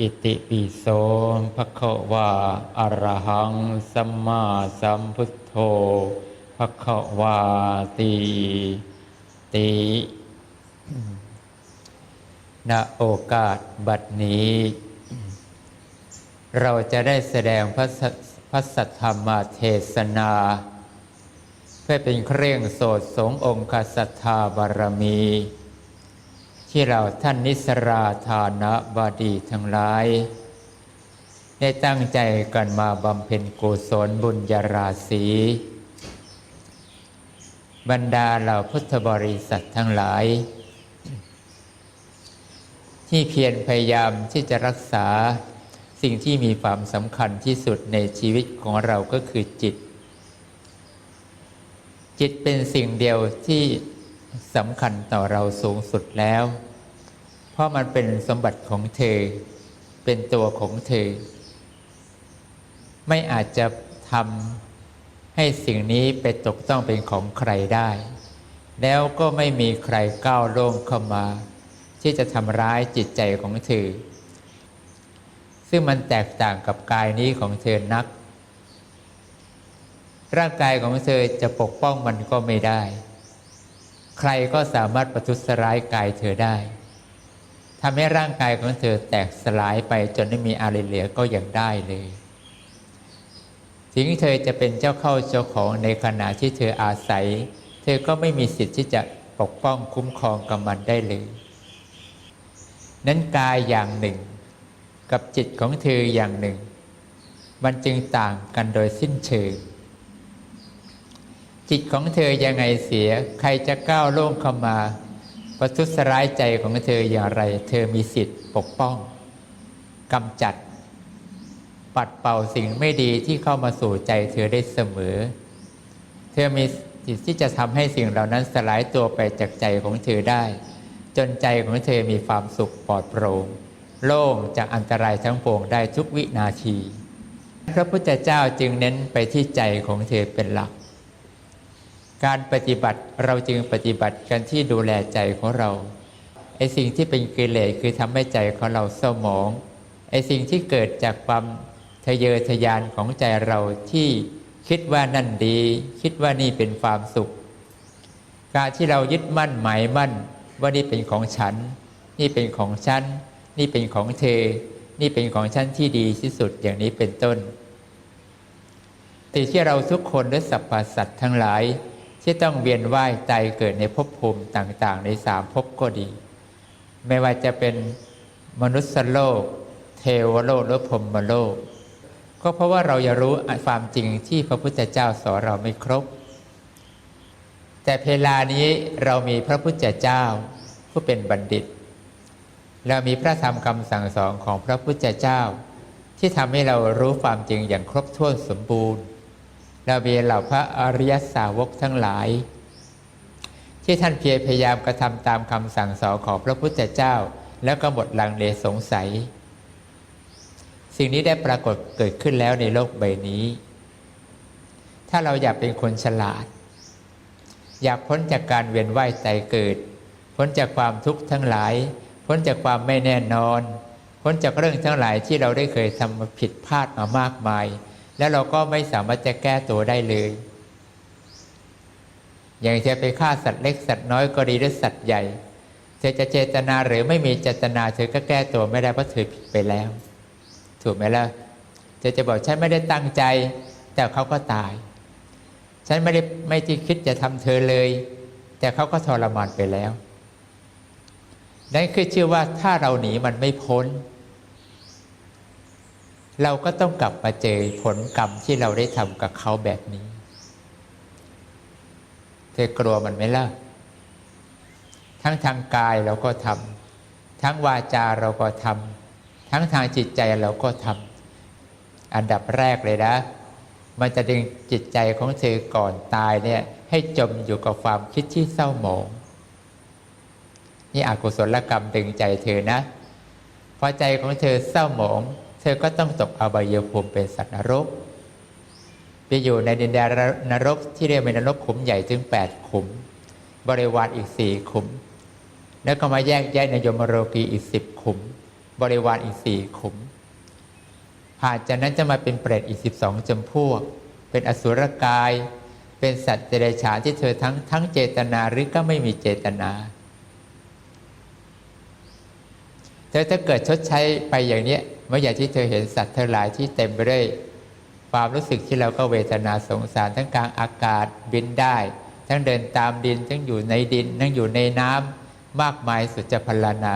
อิติปิโสภะคะวาอะระหังสัมมาสัมพุทโธภะคะวาติติณโอกาสบัดนี้ เราจะได้แสดงพระสพระสัทธรรมเทศนา เพื่อเป็นเครื่องโสดสงองค์ศรัทธาบารมี ที่เราท่านนิสราธานะบาดีทั้งหลาย ได้ตั้งใจกันมาบำเพ็ญกุศลบุญญาราศีบรรดาเหล่าพุทธบริษัททั้งหลาย ที่เพียรพยายามที่จะรักษาสิ่งที่มีความสำคัญที่สุดในชีวิตของเราก็คือจิต จิตเป็นสิ่งเดียวที่ สำคัญต่อเราสูงสุดแล้ว เพราะมันเป็นสมบัติของเธอ เป็นตัวของเธอ ไม่อาจจะทำให้สิ่งนี้ไปตกต้องเป็นของใครได้ แล้วก็ไม่มีใครก้าวล่วงเข้ามา ที่จะทำร้ายจิตใจของเธอ ซึ่งมันแตกต่างกับกายนี้ของเธอนัก ร่างกายของเธอจะปกป้องมันก็ไม่ได้ ใครก็สามารถประทุษร้ายกายเธอได้ทำให้ร่างกายของเธอแตกสลายไปจนไม่มีอะไรเหลือก็ยังได้เลยถึงเธอจะเป็นเจ้าเข้าเจ้าของในขณะที่เธออาศัย เธอก็ไม่มีสิทธิ์ที่จะปกป้องคุ้มครองกับมันได้เลย นั้นกายอย่างหนึ่ง กับจิตของเธออย่างหนึ่ง มันจึงต่างกันโดยสิ้นเชิง จิตของเธอยังไงเสีย ใครจะก้าวล่วงเข้ามา ประทุษร้ายใจของเธออย่างไร เธอมีสิทธิ์ปกป้องกำจัด ปัดเป่าสิ่งไม่ดีที่เข้ามาสู่ใจเธอได้เสมอ เธอมีสิทธิ์ที่จะทำให้สิ่งเหล่านั้นสลายตัวไปจากใจของเธอได้ จนใจของเธอมีความสุขปลอดโปร่งโล่งจากอันตรายทั้งปวงได้ทุกวินาที พระพุทธเจ้าจึงเน้นไปที่ใจของเธอเป็นหลัก การปฏิบัติเราจึงปฏิบัติกันที่ดูแลใจของเราไอสิ่งที่เป็นกิเลสคือทำให้ใจของเราเศร้าหมองไอสิ่งที่เกิดจากความทะเยอทะยานของใจเราที่คิดว่านั่นดี คิดว่านี่เป็นความสุข การที่เรายึดมั่นหมายมั่น ว่านี่เป็นของฉัน นี่เป็นของฉัน นี่เป็นของเธอ นี่เป็นของฉันที่ดีที่สุดอย่างนี้เป็นต้นแต่ที่เราทุกคนและสรรพสัตว์ทั้งหลาย ที่ต้องเวียนว่ายตายเกิดในภพภูมิต่างๆ ในสามภพก็ดี ไม่ว่าจะเป็นมนุษย์โลก เทวโลกหรือพรมโลก ก็เพราะว่าเราอยากรู้ความจริงที่พระพุทธเจ้าสอนเราไม่ครบ แต่เวลานี้เรามีพระพุทธเจ้าผู้เป็นบัณฑิต เรามีพระธรรมคำสั่งสอนของพระพุทธเจ้า ที่ทำให้เรารู้ความจริงอย่างครบถ้วนสมบูรณ์ เรามีเหล่าพระอริยสาวกทั้งหลาย ที่ท่านเพียรพยายามกระทำตามคำสั่งสอนของพระพุทธเจ้า แล้วก็หมดลังเลสงสัย สิ่งนี้ได้ปรากฏเกิดขึ้นแล้วในโลกใบนี้ ถ้าเราอยากเป็นคนฉลาด อยากพ้นจากการเวียนว่ายตายเกิด พ้นจากความทุกข์ทั้งหลาย พ้นจากความไม่แน่นอน พ้นจากเรื่องทั้งหลายที่เราได้เคยทำผิดพลาดมามากมาย แล้วเราก็ไม่สามารถจะแก้ตัวได้เลย อย่างจะไปฆ่าสัตว์เล็กสัตว์น้อยก็ดีหรือสัตว์ใหญ่เธอจะเจตนาหรือไม่มีเจตนาเธอก็แก้ตัวไม่ได้เพราะเธอผิดไปแล้ว ถูกไหมล่ะเธอจะบอกฉันไม่ได้ตั้งใจ แต่เขาก็ตาย ฉันไม่ได้ไม่ที่คิดจะทำเธอเลย แต่เขาก็ทรมานไปแล้วนั่นคือชื่อว่าถ้าเราหนีมันไม่พ้น เราก็ต้องกลับมาเจอผลกรรมที่เราได้ทำกับเขาแบบนี้ เธอกลัวมันไหมล่ะ ทั้งทางกายเราก็ทำทั้งวาจาเราก็ทำทั้งทางจิตใจเราก็ทำอันดับแรกเลยนะ มันจะดึงจิตใจของเธอก่อนตายเนี่ย ให้จมอยู่กับความคิดที่เศร้าหมองนี่อกุศลกรรมดึงใจเธอนะพอใจของเธอเศร้าหมอง เธอก็ต้องตกอบายภูมิเป็นสัตว์นรก ไปอยู่ในดินแดนนรกที่เรียกเป็นนรกขุมใหญ่ถึง8ขุม บริวารอีกสี่ขุม แล้วก็มาแยกแยกในยมโรกีอีกสิบขุม บริวารอีกสี่ขุมผ่านจากนั้นจะมาเป็นเปรตอีกสิบสองจำพวก เป็นอสุรกาย เป็นสัตว์เดรัจฉานที่เธอทั้งทั้งเจตนาหรือก็ไม่มีเจตนา เธอถ้าเกิดชดใช้ไปอย่างนี้เมื่ออย่างที่เธอเห็นสัตว์ทั้งหลายที่เต็มไปด้วยความรู้สึกที่เราก็เวทนาสงสารทั้งกลางอากาศบินได้ ทั้งเดินตามดิน ทั้งอยู่ในดิน ทั้งอยู่ในน้ำมากมายสุดจะพรรณนา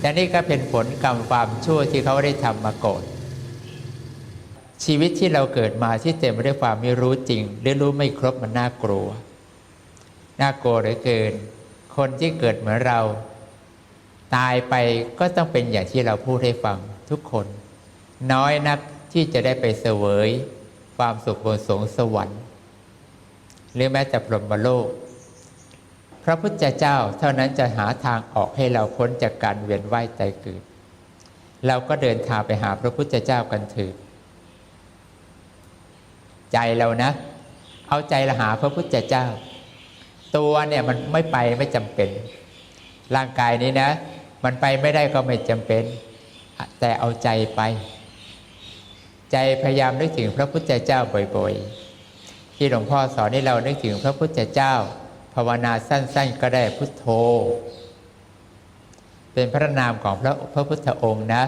แต่นี่ก็เป็นผลกรรมความชั่วที่เขาได้ทำมาก่อนชีวิตที่เราเกิดมาที่เต็มไปด้วยความไม่รู้จริงหรือรู้ไม่ครบมันน่ากลัว น่ากลัวเหลือเกิน คนที่เกิดเหมือนเรา ตายไปก็ต้องเป็นอย่างที่เราพูดให้ฟังทุกคน น้อยนักที่จะได้ไปเสวย ความสุขบนสวงสวรรค์ หรือแม้แต่พรหมโลก พระพุทธเจ้าเท่านั้นจะหาทางออกให้เราพ้นจากการเวียนว่ายตายเกิด เราก็เดินทางไปหาพระพุทธเจ้ากันเถิดใจเรานะ เอาใจเราหาพระพุทธเจ้า ตัวเนี่ยมันไม่ไปไม่จำเป็นร่างกายนี้นะ มันไปไม่ได้ก็ไม่จำเป็น แต่เอาใจไป ใจพยายามนึกถึงพระพุทธเจ้าบ่อยๆ ที่หลวงพ่อสอนให้เรานึกถึงพระพุทธเจ้า ภาวนาสั้นๆ ก็ได้พุทโธ เป็นพระนามของพระพระพุทธองค์นะ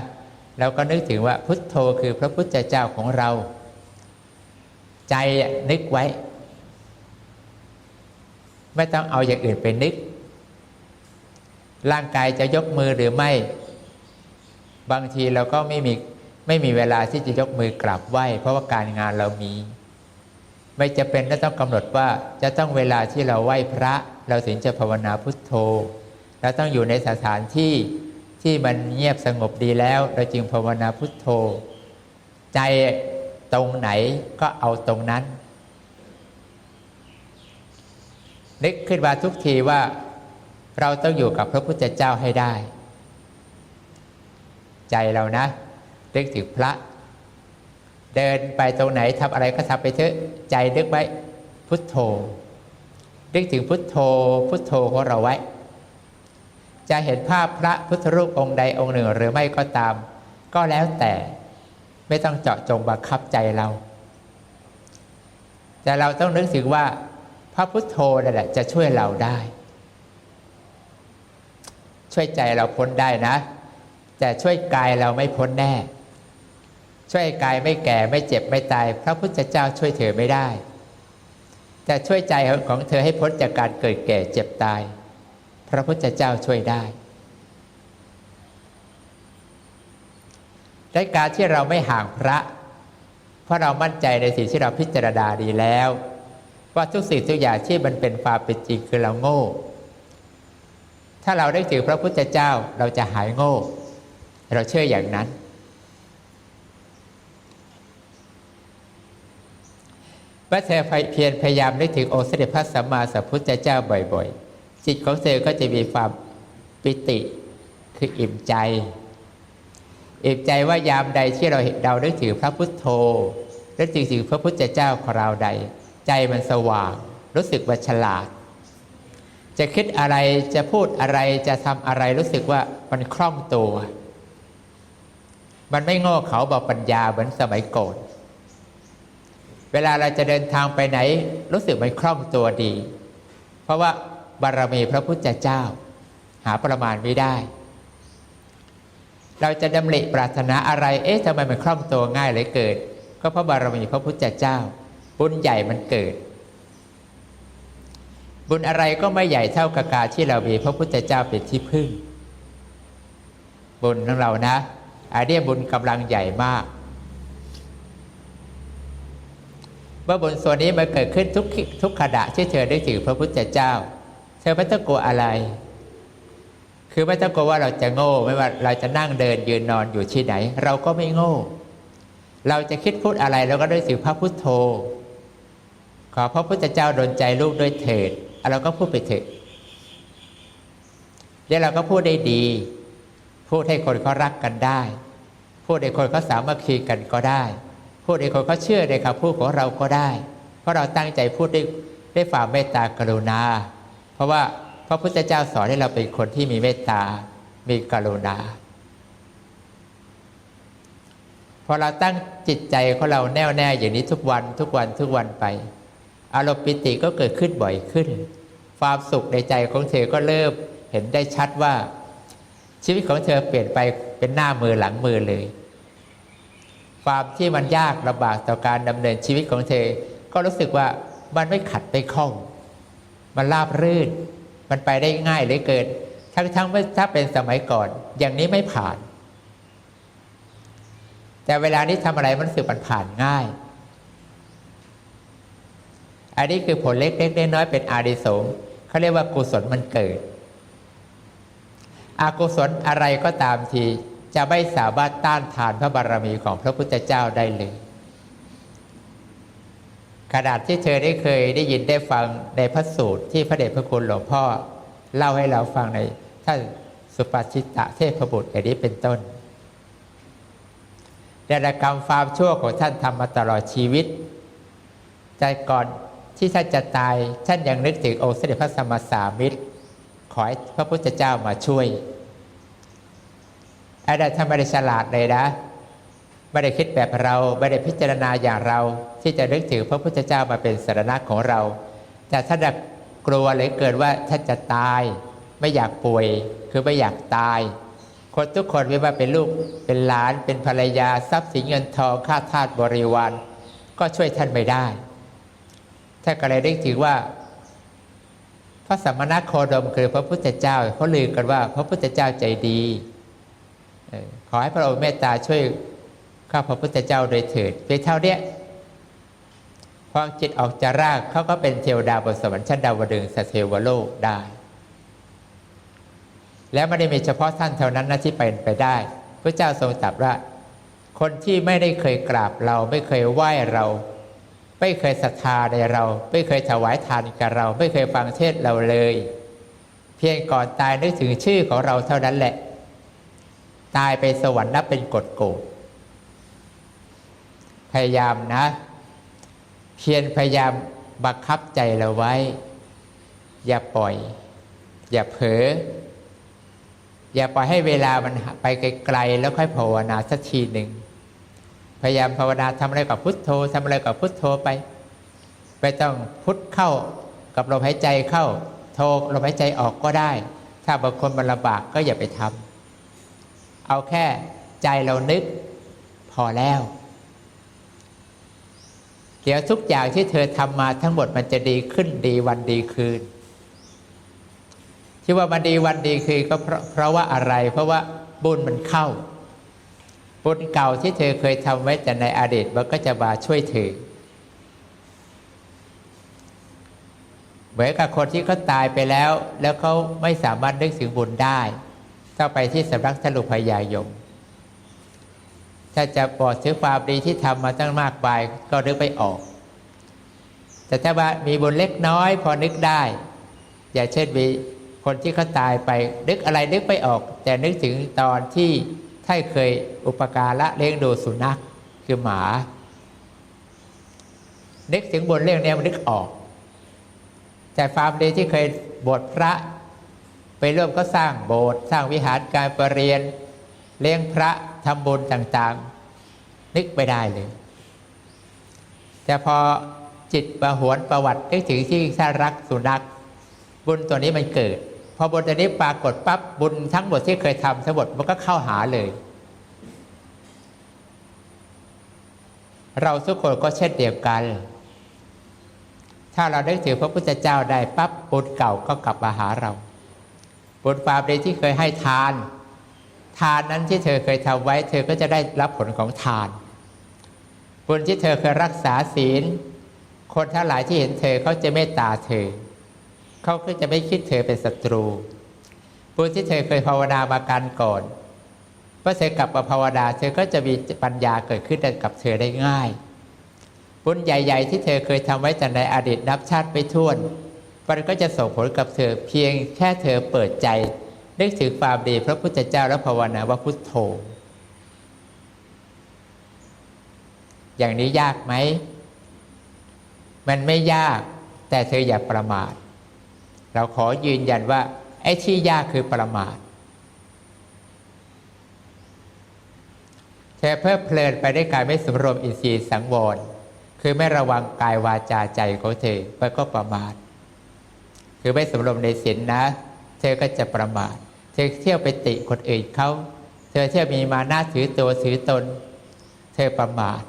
แล้วก็นึกถึงว่าพุทโธคือพระพุทธเจ้าของเรา ใจนึกไว้ ไม่ต้องเอาอย่างอื่นไปนึก ร่างกายจะยกมือหรือไม่ บางทีเราก็ไม่มีไม่มีเวลาที่จะยกมือกราบไหว้ เพราะว่าการงานเรามี ไม่จะเป็นต้องกำหนดว่าจะต้องเวลาที่เราไหว้พระ เราถึงจะภาวนาพุทโธเราต้องอยู่ในสถานที่ที่มันเงียบสงบดีแล้ว เราจึงภาวนาพุทโธ ใจตรงไหนก็เอาตรงนั้น นึกขึ้นมาทุกทีว่า เราต้องอยู่กับพระพุทธเจ้าให้ได้ ใจเรานะนึกถึงพระ เดินไปตรงไหนทำอะไรก็ทำไปเถอะใจนึกไว้พุทโธนึกถึงพุทโธ พุทโธของเราไว้ จะเห็นภาพพระพุทธรูปองค์ใดองค์หนึ่งหรือไม่ก็ตาม ก็แล้วแต่ไม่ต้องเจาะจงบังคับใจเรา แต่เราต้องนึกถึงว่าพระพุทโธนั่นแหละจะช่วยเราได้ ช่วยใจเราพ้นได้นะ แต่ช่วยกายเราไม่พ้นแน่ ช่วยกายไม่แก่ไม่เจ็บไม่ตาย พระพุทธเจ้าช่วยเธอไม่ได้ แต่ช่วยใจของเธอให้พ้นจากการเกิดแก่เจ็บตาย พระพุทธเจ้าช่วยได้ในการที่เราไม่ห่างพระ เพราะเรามั่นใจในสิ่งที่เราพิจารณาดีแล้ว ว่าทุกสิ่งทุกอย่างที่มันเป็นความเป็นจริงคือเราโง่ ถ้าเราได้ถือพระพุทธเจ้าเราจะหายโง่ เราเชื่ออย่างนั้นเมื่อเธอเพียรพยายามได้ถึงองค์เสด็จพระสัมมาสัมพุทธเจ้าบ่อยๆ จิตของเธอก็จะมีความปิติคืออิ่มใจเอกใจว่ายามใดที่เราเราได้ถือพระพุทโธและจึงถือพระพุทธเจ้าของเราใด ใจมันสว่าง รู้สึกว่าฉลาด จะคิดอะไรจะพูดอะไรจะทำอะไรรู้สึกว่ามันคล่องตัว มันไม่โง่เขาบอกปัญญาเหมือนสมัยโก่อนเวลาเราจะเดินทางไปไหน รู้สึกมันคล่องตัวดี เพราะว่าบารมีพระพุทธเจ้า หาประมาณไม่ได้ เราจะดำริปรารถนาอะไร เอ๊ะทำไมมันคล่องตัวง่ายเลยเกิด ก็เพราะบารมีพระพุทธเจ้า บุญใหญ่มันเกิด บุญอะไรก็ไม่ใหญ่เท่ากับการที่เรามีพระพุทธเจ้าเป็นที่พึ่ง บุญของเรานะอันนี้บุญกำลังใหญ่มาก เมื่อบุญส่วนนี้มันเกิดขึ้นทุกทุกขณะที่เธอได้ถือพระพุทธเจ้า เธอไม่ต้องกลัวอะไร คือไม่ต้องกลัวว่าเราจะโง่ไม่ว่าเราจะนั่งเดินยืนนอนอยู่ที่ไหน เราก็ไม่โง่ เราจะคิดพูดอะไรเราก็ด้วยถึงพระพุทโธขอพระพุทธเจ้าดลใจลูกด้วยเถิด เราก็พูดไปเถอะเดี๋ยวเราก็พูดได้ดี พูดให้คนเขารักกันได้ พูดให้คนเขาสามัคคีกันก็ได้ พูดให้คนเขาเชื่อในคำพูดของเราก็ได้ เพราะเราตั้งใจพูดด้วยด้วยฝ่าเมตตากรุณา เพราะว่าพระพุทธเจ้าสอนให้เราเป็นคนที่มีเมตตา มีกรุณา พอเราตั้งจิตใจของเราแน่วแน่อย่างนี้ทุกวันทุกวันทุกวันไป อารมณ์ปิติก็เกิดขึ้นบ่อยขึ้น ความสุขในใจของเธอก็เริ่มเห็นได้ชัดว่า ชีวิตของเธอเปลี่ยนไปเป็นหน้ามือหลังมือเลย ความที่มันยากลำบากต่อการดำเนินชีวิตของเธอ ก็รู้สึกว่ามันไม่ขัดไม่คล่อง มันราบรื่น มันไปได้ง่ายเหลือเกิน ทั้งทั้งถ้าเป็นสมัยก่อน อย่างนี้ไม่ผ่าน แต่เวลานี้ทำอะไรมันรู้สึกมันผ่านง่าย อันนี้คือผลเล็กๆน้อยๆเป็นอาดิสงเขาเรียกว่ากุศลมันเกิดอากุศลอะไรก็ตามทีจะไม่สามารถต้านทานพระบารมีของพระพุทธเจ้าได้เลยขนาดที่เธอได้เคยได้ยินได้ฟังในพระสูตรที่พระเดชพระคุณหลวงพ่อ เล่าให้เราฟังในท่านสุปชิตะเทพบุตรอย่างนี้เป็นต้นดารกรรมความชั่วของท่านทำมาตลอดชีวิตใจก่อน ที่ท่านจะตายท่านยังนึกถึงองค์เสด็จพระสัมมาสัมพุทธขอให้พระพุทธเจ้ามาช่วยไอ้นั่นท่านไม่ได้ฉลาดเลยนะไม่ได้คิดแบบเราไม่ได้พิจารณาอย่างเรา ที่จะนึกถึงพระพุทธเจ้ามาเป็นสารณะของเรา แต่ท่านกลัวเลยเกิดว่าท่านจะตาย ไม่อยากป่วยคือไม่อยากตาย คนทุกคนไม่ว่าเป็นลูกเป็นหลานเป็นภรรยาทรัพย์สินเงินทองข้าทาสบริวารก็ช่วยท่านไม่ได้ ท่านก็เลยได้ถือว่า พระสัมมาณโคดมคือพระพุทธเจ้าเขาลือกันว่า พระพุทธเจ้าใจดีขอให้พระองค์เมตตาช่วยข้าพระพุทธเจ้าโดยเถิดเพียงเท่าเนี้ยพอจิตออกจากร่างเขาก็เป็นเทวดาบนสวรรค์ชั้นดาวดึงส์สเทวโลกได้ แล้วไม่ได้มีเฉพาะท่านเท่านั้นนะที่เป็นไปได้ พระเจ้าทรงตรัสว่า คนที่ไม่ได้เคยกราบเราไม่เคยไหว้เรา ไม่เคยศรัทธาในเรา ไม่เคยถวายทานกับเรา ไม่เคยฟังเทศเราเลย เพียงก่อนตายนึกถึงชื่อของเราเท่านั้นแหละ ตายไปสวรรค์นับเป็นกฎโกฎพยายามนะ เพียรพยายามบังคับใจเราไว้ อย่าปล่อย อย่าเผลออย่าปล่อยให้เวลามันไปไกลๆแล้วค่อยภาวนาสักทีหนึ่ง พยายามภาวนาทำอะไรกับพุทโธทำอะไรกับพุทโธไป ไปต้องพุทเข้ากับลมหายใจเข้าโทลมหายใจออกก็ได้ ถ้าบางคนมันลำบากก็อย่าไปทำเอาแค่ใจเรานึกพอแล้วเดี๋ยวทุกอย่างที่เธอทำมาทั้งหมดมันจะดีขึ้นดีวันดีคืน ที่ว่ามันดีวันดีคืนก็เพราะเพราะว่าอะไร เพราะว่าบุญมันเข้า บุญเก่าที่เธอเคยทำไว้แต่ในอดีตมันก็จะมาช่วยเธอเหมือนกับคนที่เขาตายไปแล้ว แล้วเขาไม่สามารถนึกถึงบุญได้ถ้าไปที่สำนักสรุปพยายม ถ้าจะบอกถึงความดีที่ทำมาตั้งมากมายก็นึกไม่ออก แต่ถ้าว่ามีบุญเล็กน้อย พอนึกได้ อย่างเช่นมีคนที่เขาตายไป นึกอะไรนึกไม่ออก แต่นึกถึงตอนที่ ท่านเคยอุปการะเลี้ยงดูสุนัขคือหมา นึกถึงบุญเรื่องนี้มันนึกออกแต่ความเดีที่เคยบวชพระ ไปร่วมก็สร้างโบสถ์สร้างวิหารการประเรียน เลี้ยงพระทำบุญต่างๆ นึกไม่ได้เลย แต่พอจิตประหวนประวัตินึกถึงที่ท่านรักสุนัขบุญตัวนี้มันเกิด พอบุญตัวนี้ปรากฏปั๊บบุญทั้งหมดที่เคยทำทั้งหมดมันก็เข้าหาเลย เราทุกคนก็เช่นเดียวกัน ถ้าเราได้ถือพระพุทธเจ้าได้ปั๊บบุญเก่าก็กลับมาหาเรา บุญความดีที่เคยให้ทาน ทานนั้นที่เธอเคยทำไว้ เธอก็จะได้รับผลของทาน บุญที่เธอเคยรักษาศีล คนทั้งหลายที่เห็นเธอเขาจะเมตตาเธอ เขาก็จะไม่คิดเธอเป็นศัตรูบุญที่เธอเคยภาวนามาการก่อนเมื่อเธอกลับมาภาวนาเธอก็จะมีปัญญาเกิดขึ้นกับเธอได้ง่าย บุญใหญ่ ๆ ที่เธอเคยทำไว้แต่ในอดีตนับชาติไปท้วนมันก็จะส่งผลกับเธอเพียงแค่เธอเปิดใจนึกถึงความดีพระพุทธเจ้าและภาวนาว่าพุทโธ อย่างนี้ยากไหม มันไม่ยากแต่เธออย่าประมาท เราขอยืนยันว่าไอ้ที่ยากคือประมาทเธอเพิ่มเพลินไปได้วยการไม่สำรวมอินทรีย์สังวรคือไม่ระวังกายวาจาใจของเธอมันก็ประมาทคือไม่สำรวมในศีลนนะ เธอก็จะประมาท เธอเที่ยวไปติคนอื่นเขาเธอเที่ยวมีมานะถือตัวถือตน เธอประมาท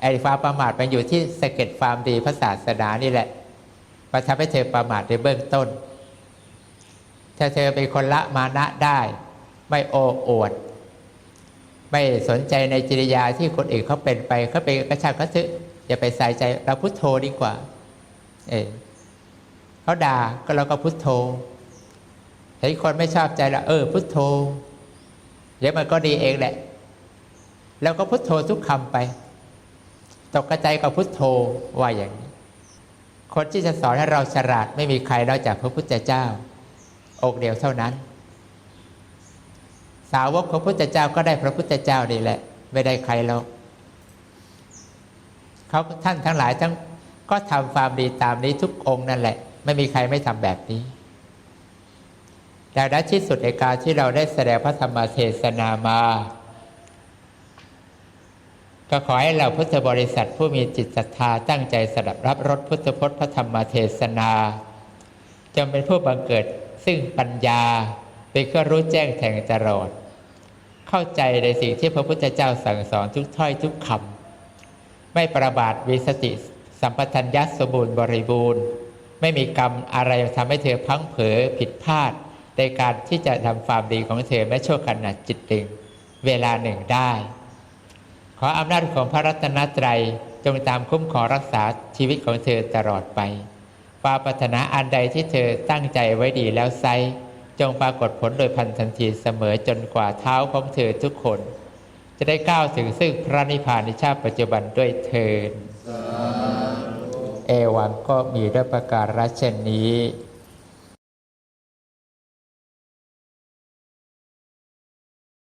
ไอ้ความประมาทมันอยู่ที่สะเก็ดความดีพระศาสนานี่แหละ มาทำให้เธอประมาทในเบื้องต้น ถ้าเธอเป็นคนละมานะได้ ไม่โอ้อวด ไม่สนใจในจริยาที่คนอื่นเขาเป็นไปเขาเป็นกระชากกระทึอย่าไปใส่ใจเราพุโทโธดีกว่า เออเขาด่าก็เราก็พุโทโธเห็นคนไม่ชอบใจเราเออ พุโทโธเดี๋ยวมันก็ดีเองแหละ แล้วก็พุโทโธทุกคำไป ตกกระใจกับพุทโธว่าอย่างนี้ คนที่จะสอนให้เราฉลาดไม่มีใครนอกจากพระพุทธเจ้าองค์เดียวเท่านั้น สาวกของพระพุทธเจ้าก็ได้พระพุทธเจ้านี่แหละ ไม่ได้ใครแล้วเขาท่านทั้งหลายทั้งก็ทำความดีตามนี้ทุกองค์นั่นแหละ ไม่มีใครไม่ทำแบบนี้ดังนั้นที่สุดในการที่เราได้แสดงพระธรรมเทศนามา ก็ขอให้เราพุทธบริษัทผู้มีจิตศรัทธาตั้งใจสดับรับรสพุทธพจน์พระธรรมเทศนาจงเป็นผู้บังเกิดซึ่งปัญญาเป็นเครื่องรู้แจ้งแทงตลอด เข้าใจในสิ่งที่พระพุทธเจ้าสั่งสอนทุกถ้อยทุกคำไม่ประบาทวิสติสัมปทัญญะสมบูรณ์บริบูรณ์ ไม่มีกรรมอะไรทำให้เธอพังเผลอผิดพลาด ในการที่จะทำความดีของเธอแม้ชั่วขณะจิตหนึ่งเวลาหนึ่งได้ ขออำนาจของพระรัตนตรัยจงตามคุ้มครองรักษาชีวิตของเธอตลอดไปความปรารถนาอันใดที่เธอตั้งใจไว้ดีแล้วไซจงปรากฏผลโดยพันทันทีเสมอจนกว่าเท้าของเธอทุกคน จะได้ก้าวถึงซึ่งพระนิพพานในชาติปัจจุบันด้วยเทินเอวังก็มีด้วยประการรัชนี้